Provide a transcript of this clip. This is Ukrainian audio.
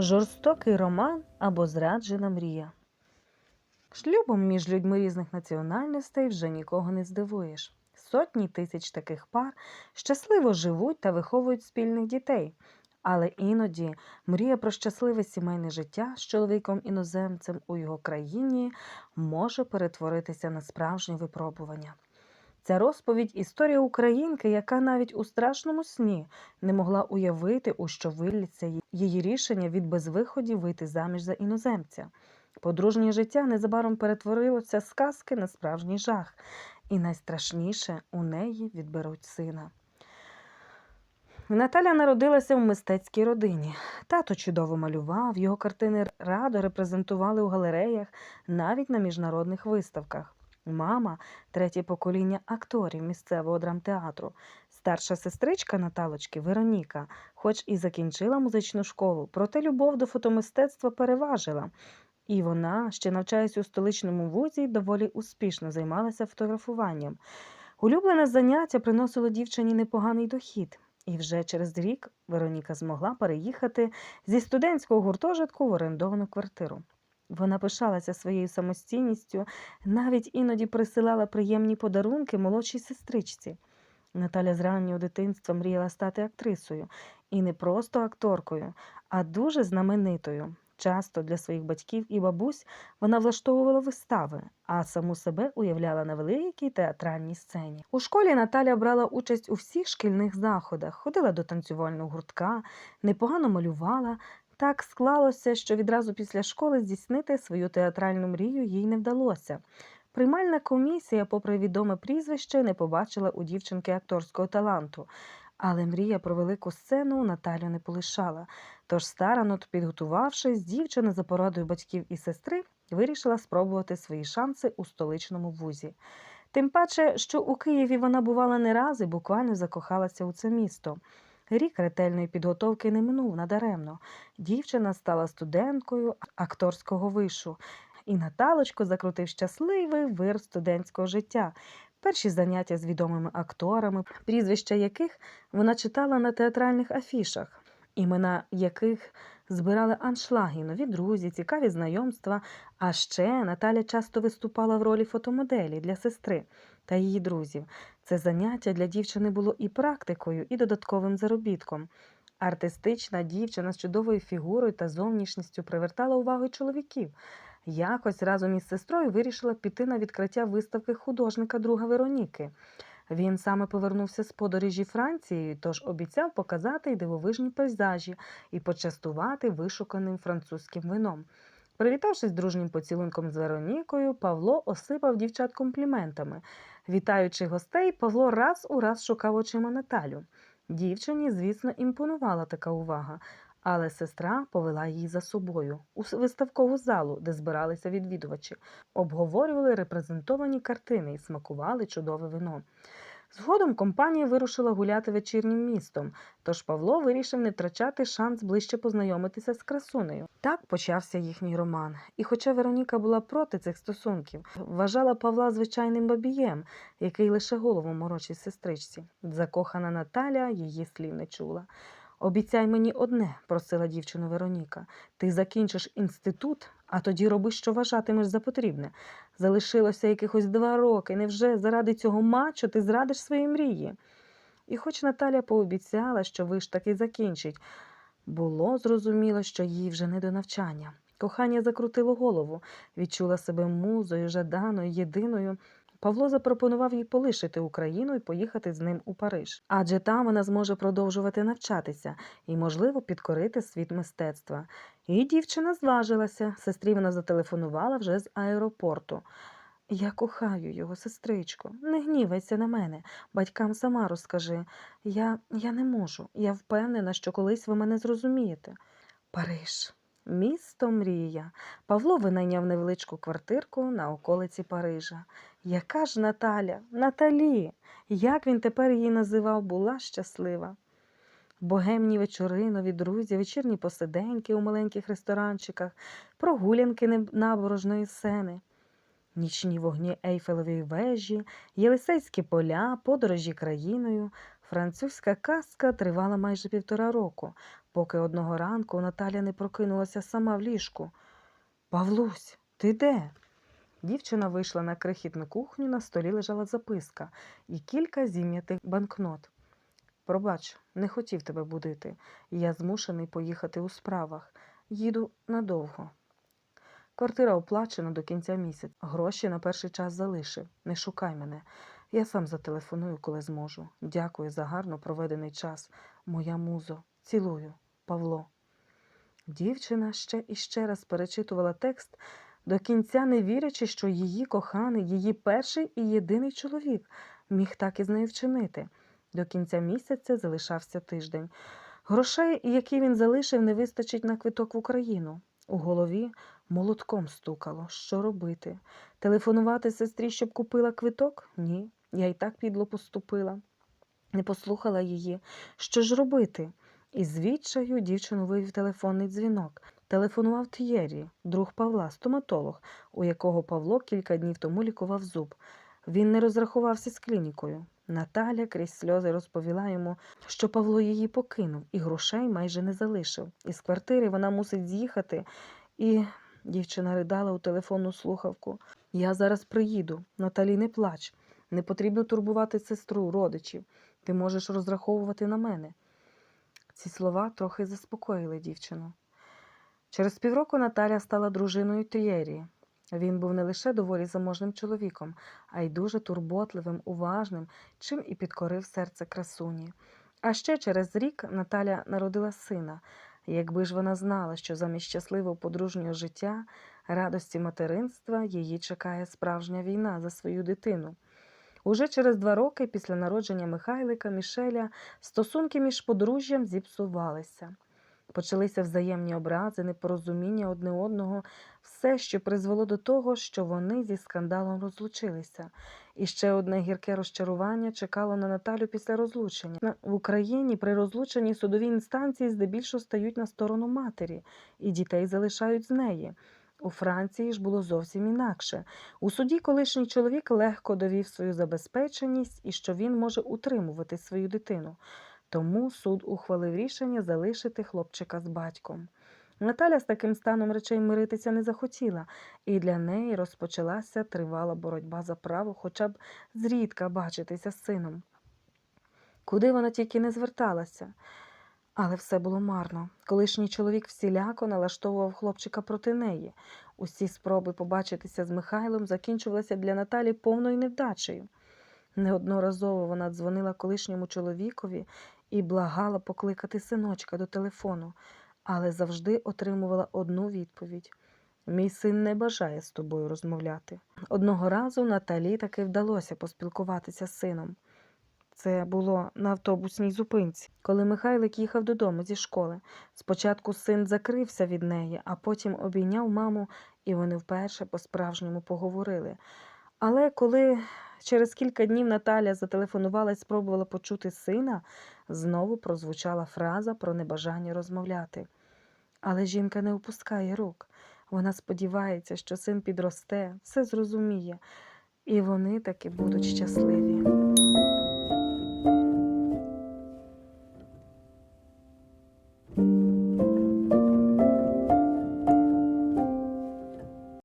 Жорстокий роман або зраджена мрія. Шлюбом між людьми різних національностей вже нікого не здивуєш. Сотні тисяч таких пар щасливо живуть та виховують спільних дітей. Але іноді мрія про щасливе сімейне життя з чоловіком іноземцем у його країні може перетворитися на справжнє випробування. Ця розповідь історія українки, яка навіть у страшному сні не могла уявити, у що виліться її рішення від безвиходів вийти заміж за іноземця. Подружнє життя незабаром перетворилося з казки на справжній жах, і найстрашніше у неї відберуть сина. Наталя народилася в мистецькій родині. Тато чудово малював, його картини радо репрезентували у галереях, навіть на міжнародних виставках. Мама третє покоління акторів місцевого драмтеатру. Старша сестричка Наталочки Вероніка, хоч і закінчила музичну школу, проте любов до фотомистецтва переважила. І вона, ще навчаючись у столичному вузі, доволі успішно займалася фотографуванням. Улюблене заняття приносило дівчині непоганий дохід. І вже через рік Вероніка змогла переїхати зі студентського гуртожитку в орендовану квартиру. Вона пишалася своєю самостійністю, навіть іноді присилала приємні подарунки молодшій сестричці. Наталя з раннього дитинства мріяла стати актрисою, і не просто акторкою, а дуже знаменитою. Часто для своїх батьків і бабусь вона влаштовувала вистави, а саму себе уявляла на великій театральній сцені. У школі Наталя брала участь у всіх шкільних заходах, ходила до танцювального гуртка, непогано малювала. Так склалося, що відразу після школи здійснити свою театральну мрію їй не вдалося. Приймальна комісія, попри відоме прізвище, не побачила у дівчинки акторського таланту. Але мрія про велику сцену Наталю не полишала. Тож, старано підготувавшись, дівчина за порадою батьків і сестри вирішила спробувати свої шанси у столичному вузі. Тим паче, що у Києві вона бувала не раз і буквально закохалася у це місто. Рік ретельної підготовки не минув надаремно. Дівчина стала студенткою акторського вишу, і Наталочку закрутив щасливий вир студентського життя. Перші заняття з відомими акторами, прізвища яких вона читала на театральних афішах, імена яких збирали аншлаги, нові друзі, цікаві знайомства. А ще Наталя часто виступала в ролі фотомоделі для сестри та її друзів. Це заняття для дівчини було і практикою, і додатковим заробітком. Артистична дівчина з чудовою фігурою та зовнішністю привертала увагу чоловіків. Якось разом із сестрою вирішила піти на відкриття виставки художника друга Вероніки. Він саме повернувся з подорожі Францією, тож обіцяв показати й дивовижні пейзажі і почастувати вишуканим французьким вином. Привітавшись дружнім поцілунком з Веронікою, Павло осипав дівчат компліментами. Вітаючи гостей, Павло раз у раз шукав очима Наталю. Дівчині, звісно, імпонувала така увага, але сестра повела її за собою у виставкову залу, де збиралися відвідувачі, обговорювали репрезентовані картини і смакували чудове вино. Згодом компанія вирушила гуляти вечірнім містом, тож Павло вирішив не втрачати шанс ближче познайомитися з красунею. Так почався їхній роман. І хоча Вероніка була проти цих стосунків, вважала Павла звичайним бабієм, який лише голову морочить сестричці. Закохана Наталя її слів не чула. Обіцяй мені одне, просила дівчину Вероніка. Ти закінчиш інститут, а тоді роби, що вважатимеш за потрібне. Залишилося якихось два роки. Невже заради цього мачо ти зрадиш свої мрії? І хоч Наталя пообіцяла, що виш таки закінчить, було зрозуміло, що їй вже не до навчання. Кохання закрутило голову, відчула себе музою, жаданою, єдиною. Павло запропонував їй полишити Україну і поїхати з ним у Париж, адже там вона зможе продовжувати навчатися і, можливо, підкорити світ мистецтва. І дівчина зважилася. Сестрі вона зателефонувала вже з аеропорту. Я кохаю його, сестричко. Не гнівайся на мене. Батькам сама розкажи. Я, я не можу. Я впевнена, що колись ви мене зрозумієте. Париж. Місто мрія. Павло винайняв невеличку квартирку на околиці Парижа. Яка ж Наталя? Наталі! Як він тепер її називав, була щаслива. Богемні вечори, нові друзі, вечірні посиденьки у маленьких ресторанчиках, прогулянки набережної сени, нічні вогні Ейфелевої вежі, Єлисейські поля, подорожі країною. Французька казка тривала майже півтора року, поки одного ранку Наталя не прокинулася сама в ліжку. Павлусь, ти де? Дівчина вийшла на крихітну кухню, на столі лежала записка і кілька зім'ятих банкнот. Пробач, не хотів тебе будити. Я змушений поїхати у справах. Їду надовго. Квартира оплачена до кінця місяця. Гроші на перший час залишив. Не шукай мене. Я сам зателефоную, коли зможу. Дякую за гарно проведений час. Моя музо. Цілую, Павло. Дівчина ще і ще раз перечитувала текст, до кінця не вірячи, що її коханий, її перший і єдиний чоловік міг так із нею вчинити. До кінця місяця залишався тиждень. Грошей, які він залишив, не вистачить на квиток в Україну. У голові молотком стукало. Що робити? Телефонувати сестрі, щоб купила квиток? Ні, я й так підло поступила. Не послухала її. Що ж робити? Із відчаю дівчину вивів телефонний дзвінок. Телефонував Т'єрі, друг Павла, стоматолог, у якого Павло кілька днів тому лікував зуб. Він не розрахувався з клінікою. Наталя крізь сльози розповіла йому, що Павло її покинув і грошей майже не залишив. Із квартири вона мусить з'їхати, і дівчина ридала у телефонну слухавку. Я зараз приїду. Наталі, не плач. Не потрібно турбувати сестру, родичів. Ти можеш розраховувати на мене. Ці слова трохи заспокоїли дівчину. Через півроку Наталя стала дружиною Тієрі. Він був не лише доволі заможним чоловіком, а й дуже турботливим, уважним, чим і підкорив серце красуні. А ще через рік Наталя народила сина. Якби ж вона знала, що замість щасливого подружнього життя, радості материнства, її чекає справжня війна за свою дитину. Уже через два роки після народження Михайлика Мішеля стосунки між подружжям зіпсувалися. Почалися взаємні образи, непорозуміння одне одного, все, що призвело до того, що вони зі скандалом розлучилися. І ще одне гірке розчарування чекало на Наталю після розлучення. В Україні при розлученні судові інстанції здебільшого стають на сторону матері, і дітей залишають з неї. У Франції ж було зовсім інакше. У суді колишній чоловік легко довів свою забезпеченість і що він може утримувати свою дитину. Тому суд ухвалив рішення залишити хлопчика з батьком. Наталя з таким станом речей миритися не захотіла, і для неї розпочалася тривала боротьба за право хоча б зрідка бачитися з сином. Куди вона тільки не зверталася. Але все було марно. Колишній чоловік всіляко налаштовував хлопчика проти неї. Усі спроби побачитися з Михайлом закінчувалися для Наталі повною невдачею. Неодноразово вона дзвонила колишньому чоловікові і благала покликати синочка до телефону, але завжди отримувала одну відповідь: Мій син не бажає з тобою розмовляти. Одного разу Наталі таки вдалося поспілкуватися з сином. Це було на автобусній зупинці, коли Михайлик їхав додому зі школи. Спочатку син закрився від неї, а потім обійняв маму, і вони вперше по-справжньому поговорили. Але коли через кілька днів Наталя зателефонувала і спробувала почути сина, знову прозвучала фраза про небажання розмовляти. Але жінка не опускає рук. Вона сподівається, що син підросте, все зрозуміє, і вони таки будуть щасливі.